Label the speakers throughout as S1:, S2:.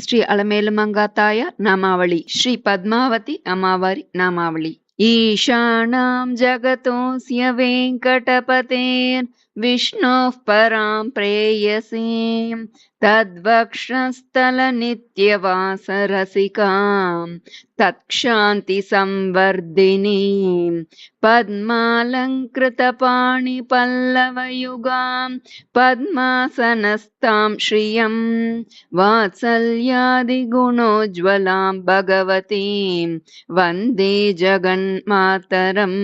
S1: శ్రీ అలమేలుమంగాతాయ నామావళి శ్రీ పద్మావతి అమ్మవారి నామావళి ईशानां जगतोऽस्य वेङ्कटपतेर्विष्णोः परां प्रेयसीं। तद्वक्षस्थलनित्यवासरसिकां तत्क्षान्तिसंवर्धिनीं। पद्मालङ्कृतपाणिपल्लवयुगां पद्मासनस्तां श्रियं। वात्सल्यादिगुणोज्ज्वलां भगवतीं। वन्दे जगन् மாதரம்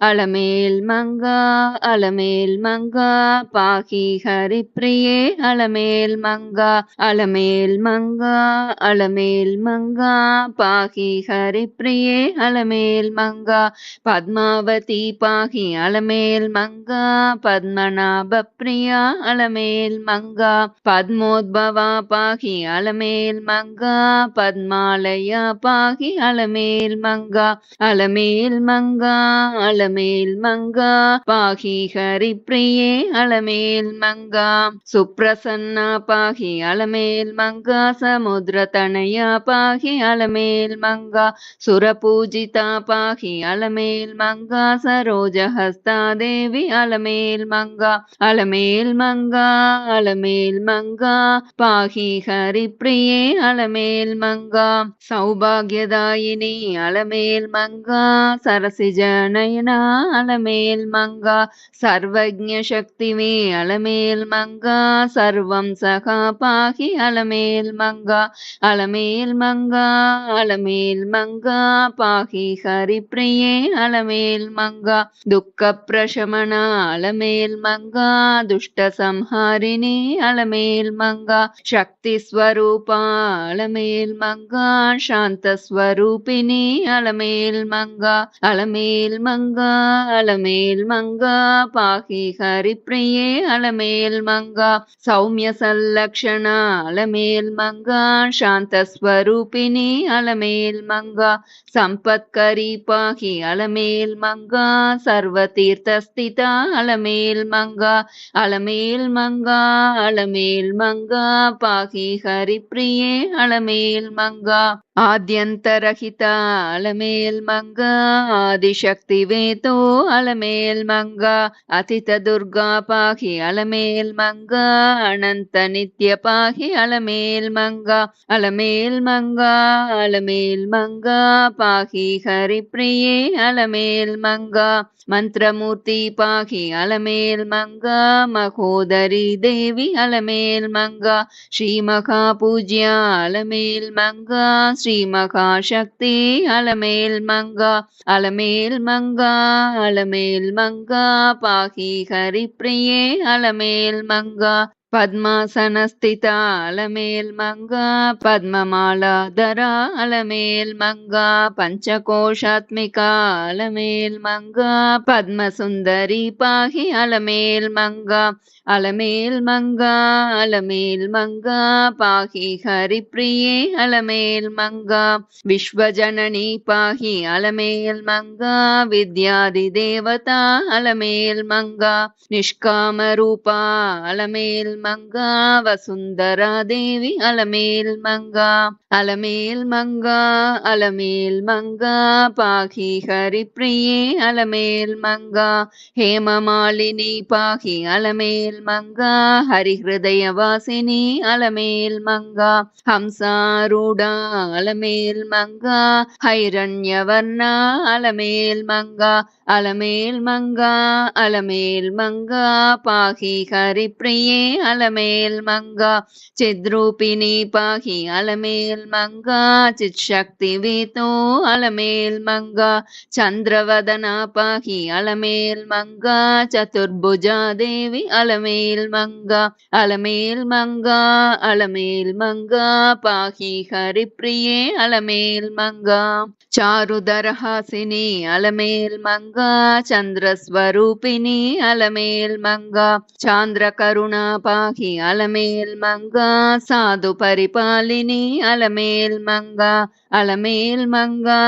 S1: அலமேல் மங்கா அலமேல் மங்கா பாகி ஹரிப்பிரியே அலமேல் மங்கா அலமேல் மங்கா அலமேல் மங்கா பாகி ஹரிப்பிரியே அலமேல் மங்கா பத்மாவதி பாகி அலமேல் மங்கா பத்மநாப பிரியா அலமேல் மங்கா பத்மோத்பவா பாகி அலமேல் மங்கா பத்மாலயா பாகி அலமேல் மங்கா அலமேல் மங்கா அள அலமேல் மங்கா. பாகி ஹரிப்பிரியே அலமேல் மங்கா. சுப்ரசன்னா பாகி அலமேல் மங்கா. சமுத்திர தனயா பாகி அலமேல் மங்கா. சுரபூஜிதா பாகி அலமேல் மங்கா. சரோஜஹஸ்தா தேவி அலமேல் மங்கா. அலமேல் மங்கா அலமேல் மங்கா. பாகி ஹரிப்பிரியே அலமேல் மங்கா. சௌபாகியதாயினி அலமேல் மங்கா. சரசிஜ நயனா அலமேல் மங்கா சர்வஜ சக்திவே அலமேல் மங்கா சர்வம் சகா பாகி அலமேல் மங்கா அலமேல் மங்கா அலமேல் மங்கா பாகி ஹரிப்பிரியே அலமேல் மங்கா துக்க பிரசமனா அலமேல் மங்கா துஷ்ட சம்ஹாரிணி அலமேல் மங்கா சக்தி ஸ்வரூபா அலமேல் மங்கா சாந்த ஸ்வரூபிணி அலமேல் மங்கா அலமேல் மங்கா அலமேல் மங்கா பாகி ஹரிப்ரியே அலமேல் மங்கா சௌமிய சல்லக்ஷணா அலமேல் மங்கா சாந்த ஸ்வரூபிணி அலமேல் மங்கா சம்பத்கரி பாகி அலமேல் மங்கா சர்வ தீர்த்தஸ்திதா அலமேல் மங்கா அலமேல் மங்கா அலமேல் மங்கா பாகி ஹரிப்ரியே அலமேல் மங்கா. ஆத்யந்தரஹித அலமேல் மங்கா ஆதிசக்தி வேதோ அலமேல் மங்கா அதித துர்கா பாகி அலமேல் மங்கா அனந்த நித்ய பாகி அலமேல் மங்கா அலமேல் மங்கா அலமேல் மங்கா பாகி ஹரிப்பிரியே அலமேல் மங்கா மந்திரமூர்த்தி பாகி அலமேல் மங்கா மகோதரி தேவி அலமேல் மங்கா ஸ்ரீ மகா பூஜ்யா அலமேல் மங்கா ஸ்ரீ மகா சக்தி அலமேல் மங்கா அலமேல் மங்கா அலமேல் மங்கா பாகி ஹரிப்பிரியே அலமேல் மங்கா. पद्मासनस्थितालमेल्मङ्गा पद्ममालाधरालमेल्मङ्गा पञ्चकोशात्मिकालमेल्मङ्गा पद्मसुन्दरी पाहि अलमेल्मङ्गा अलमेल्मङ्गा अलमेल्मङ्गा पाहि हरिप्रिये अलमेल्मङ्गा विश्वजननी पाहि अलमेल्मङ्गा विद्यादिदेवता अलमेल्मङ्गा निष्कामरूपा अलमेल् மங்கா வசுந்தரா தேவி அலமேல் மங்கா. அலமேல் மங்கா அலமேல் மங்கா. பாகி ஹரிப்பிரியே அலமேல் மங்கா. ஹேமமாலினி பாகி அலமேல் மங்கா. ஹரிஹய வாசினி அலமேல் மங்கா. ஹம்சாரூடா அலமேல் மங்கா. ஹைரண்யவர்ணா அலமேல் மங்கா. அலமேல் மங்கா அலமேல் மங்கா. பாகி ஹரிப்பிரியே అలమేల్ మంగా చిద్రూపిణి పాహి అలమేల్ మంగా చిత్శక్తి వేతో అలమేల్ మంగా చంద్రవదన పాహి అలమేల్ మంగా చతుర్భుజాదేవి అలమేల్ మంగా అలమేల్ మంగా అలమేల్ మంగా పాహి హరిప్రియే అలమేల్ మంగా చారుదరహాసిని అలమేల్ మంగా చంద్రస్వరూపిణి అలమేల్ మంగా చాంద్రకరుణాపా ராகி அலமேல் மங்கா சாது பரிபாலினி அலமேல் மங்கா அலமேல் மங்கா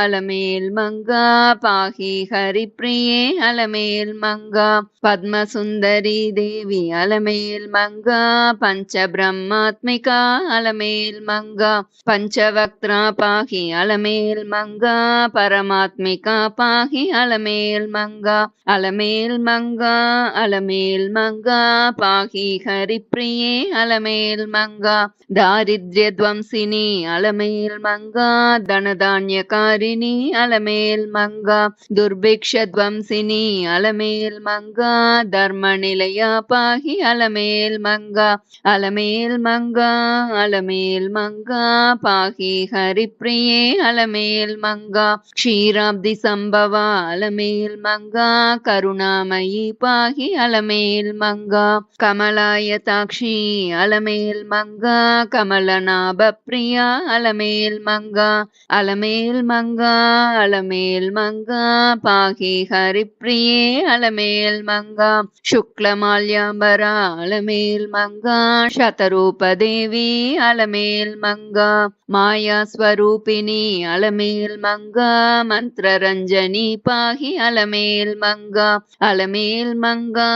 S1: அலமேல் மங்கா பாகி ஹரிப்பிரியே அலமேல் மங்கா பத்மசுந்தரி தேவி அலமேல் மங்கா பஞ்ச பிரம்மாத்மிகா அலமேல் மங்கா பஞ்சவக்த்ரா பாகி அலமேல் மங்கா பரமாத்மிகா பாகி அலமேல் மங்கா அலமேல் மங்கா அலமேல் மங்கா பாகி ஹரிப்பிரியே அலமேல் மங்கா. தாரித்ய துவம்சினி அலமேல் மங்கா. தனதான்யகாரிணி அலமேல் மங்கா. துர்பிக்ஷ துவம்சினி அலமேல் மங்கா. தர்ம நிலையா பாகி அலமேல் மங்கா. அலமேல் மங்கா அலமேல் மங்கா. பாகி ஹரிப்பிரியே அலமேல் மங்கா. க்ஷீராப்தி சம்பவா அலமேல் மங்கா. கருணாமயி பாகி அலமேல் மங்கா. கமலா தாயதாட்சி அலமேல் மங்கா கமலநாப பிரியா அலமேல் மங்கா அலமேல் மங்கா அலமேல் மங்கா பாகி ஹரிப்பிரியே அலமேல் மங்கா சுக்லமால்யாம்பரா அலமேல் மங்கா சதரூப தேவி அலமேல் மங்கா மாயா ஸ்வரூபிணி அலமேல் மங்கா மந்திரரஞ்சனி பாகி அலமேல் மங்கா அலமேல் மங்கா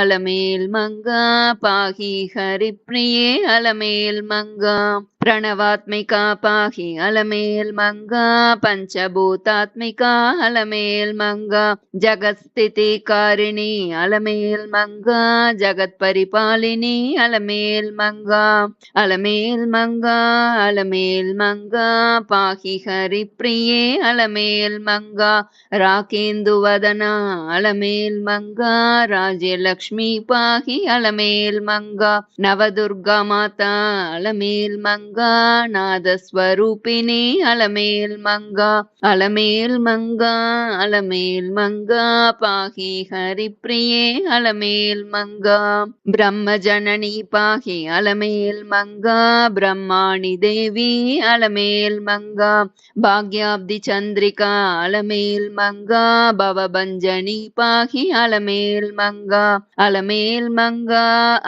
S1: அலமேல் மங்கா பாகி ஹரிப்ரியே அலமேல் மங்காம் प्रणवात्मिका पाहि अलमेल्मङ्गा पञ्चभूतात्मिका अलमेल्मङ्गा जगत्स्थितिकारिणी अलमेल्मङ्गा जगत्परिपालिनी अलमेल्मङ्गा अलमेल्मङ्गा अलमेल्मङ्गा पाहि हरिप्रिये अलमेल्मङ्गा राकेन्दुवदना अलमेल्मङ्गा राजलक्ष्मी पाहि अलमेल्मङ्गा नवदुर्गा माता अलमेल्मङ्गा மங்கா நாதஸ்வரூபினே அலமேல் மங்கா அலமேல் மங்கா அலமேல் மங்கா பாகி ஹரிப்பிரியே அலமேல் மங்கா. பிரம்ம ஜனனி பாகி அலமேல் மங்கா. பிரம்மாணி தேவி அலமேல் மங்கா. பாக்யாப்தி சந்திரிகா அலமேல் மங்கா. பவபஞ்சனி பாகி அலமேல் மங்கா. அலமேல் மங்கா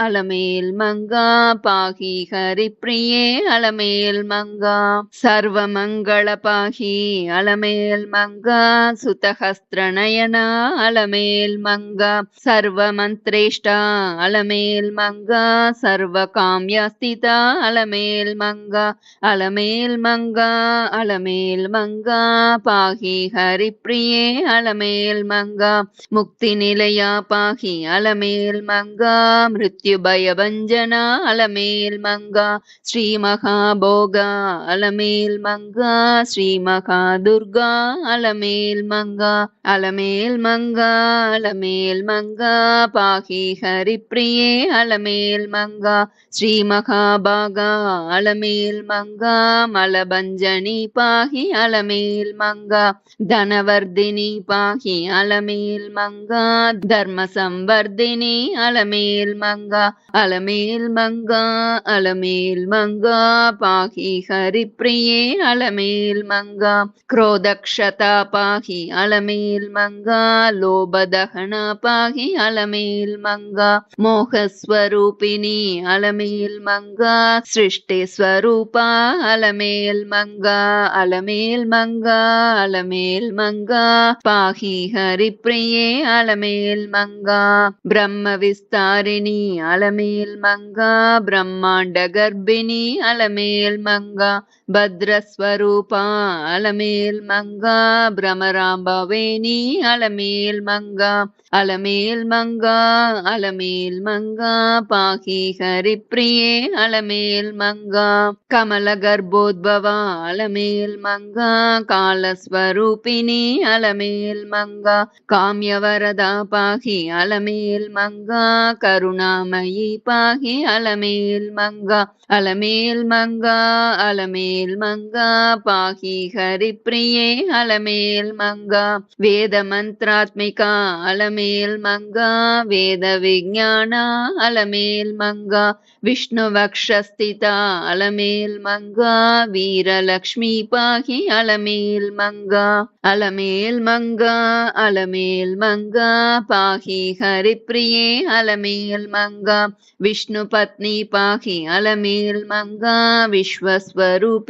S1: அலமேல் மங்கா. பாகி ஹரிப்பிரியே அலமேல் மங்கா சர்வமங்கள பாகி அலமேல் மங்கா சுதஹஸ்திரணயனா அலமேல் மங்கா சர்வமந்திரேஷ்டா அலமேல் மங்கா சர்வ காமியாஸ்திதா அலமேல் மங்கா அலமேல் மங்கா அலமேல் மங்கா பாகி ஹரிப்பிரியே அலமேல் மங்கா முக்தி நிலையா பாகி அலமேல் மங்கா மிருத்யு பயபஞ்சனா அலமேல் மங்கா ஸ்ரீமக மகாபோகா அலமேல் மங்கா ஸ்ரீ மகா துர்கா அலமேல் மங்கா அலமேல் மங்கா அலமேல் மங்கா பாகி ஹரிப்பிரியே அலமேல் மங்கா ஸ்ரீ மகாபாகா அலமேல் மங்கா மலபஞ்சனி பாகி அலமேல் மங்கா தனவர்தினி பாகி அலமேல் மங்கா தர்ம சம்வர்தினி அலமேல் மங்கா அலமேல் மங்கா அலமேல் மங்கா హరిప్రియే అలమేల్ మంగా క్రోధక్షత పాహి అలమేల్ మంగా లోభదహన పాహి అలమేల్ మంగా మోహస్వరూపిణి అలమేల్ మంగా సృష్టి స్వరూప అలమేల్ మంగా అలమేల్ మంగా అలమేల్ మంగా పాహి హరిప్రియే అలమేల్ మంగా బ్రహ్మ విస్తారిణి అలమేల్ మంగా బ్రహ్మాండ മേൽ മങ്ക ಭದ್ರಸ್ವರೂಪಾ ಅಲಮೇಲ್ ಮಂಗಾ ಭ್ರಮರಾಂಬವೇಣಿ ಅಲಮೇಲ್ ಮಂಗಾ ಅಲಮೇಲ್ ಮಂಗಾ ಅಲಮೇಲ್ ಮಂಗಾ ಪಾಹಿ ಹರಿಪ್ರಿಯೇ ಅಲಮೇಲ್ ಮಂಗಾ ಕಮಲ ಗರ್ಭೋದ್ಭವ ಅಲಮೇಲ್ ಮಂಗಾ ಕಾಲಸ್ವರೂಪಿಣಿ ಅಲಮೇಲ್ ಮಂಗಾ ಕಾಮ್ಯವರದ ಪಾಹಿ ಅಲಮೇಲ್ ಮಂಗಾ ಕರುಣಾಮಯಿ ಪಾಹಿ ಅಲಮೇಲ್ ಮಂಗಾ ಅಲಮೇಲ್ ಮಂಗಾ ಅಲಮೇಲ್ அலமேல் மங்கா பாகி ஹரிப்பிரியே அலமேல் மங்கா வேத மந்திராத்மிகா அலமேல் மங்கா வேத விஜானா அலமேல் மங்கா விஷ்ணு வக்ஷஸ்திதா அலமேல் மங்கா வீரலக்ஷ்மி பாகி அலமேல் மங்கா அலமேல் மங்கா அலமேல் மங்கா பாகி ஹரிப்பிரியே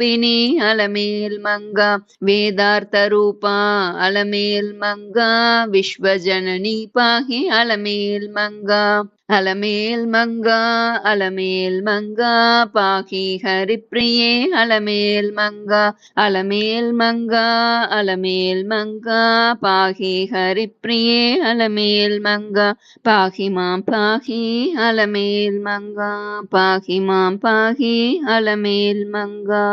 S1: அலமேல் மங்கா விஷ்ணு பத்னி பாகி அலமேல் மங்கா விஸ்வஸ்வரூபிணி அலமேல் மங்கா வேதார்த்த ரூபா அலமேல் மங்கா அலமேல் மங்கா பாகி ஹரிப்ரியே அலமேல் மங்கா அலமேல் மங்கா அலமேல் மங்கா பாகி ஹரிப்ரியே அலமேல் மங்கா பாகி மாம் பாகி அலமேல் மங்கா பாகி மாம் பாகி அலமேல் மங்கா.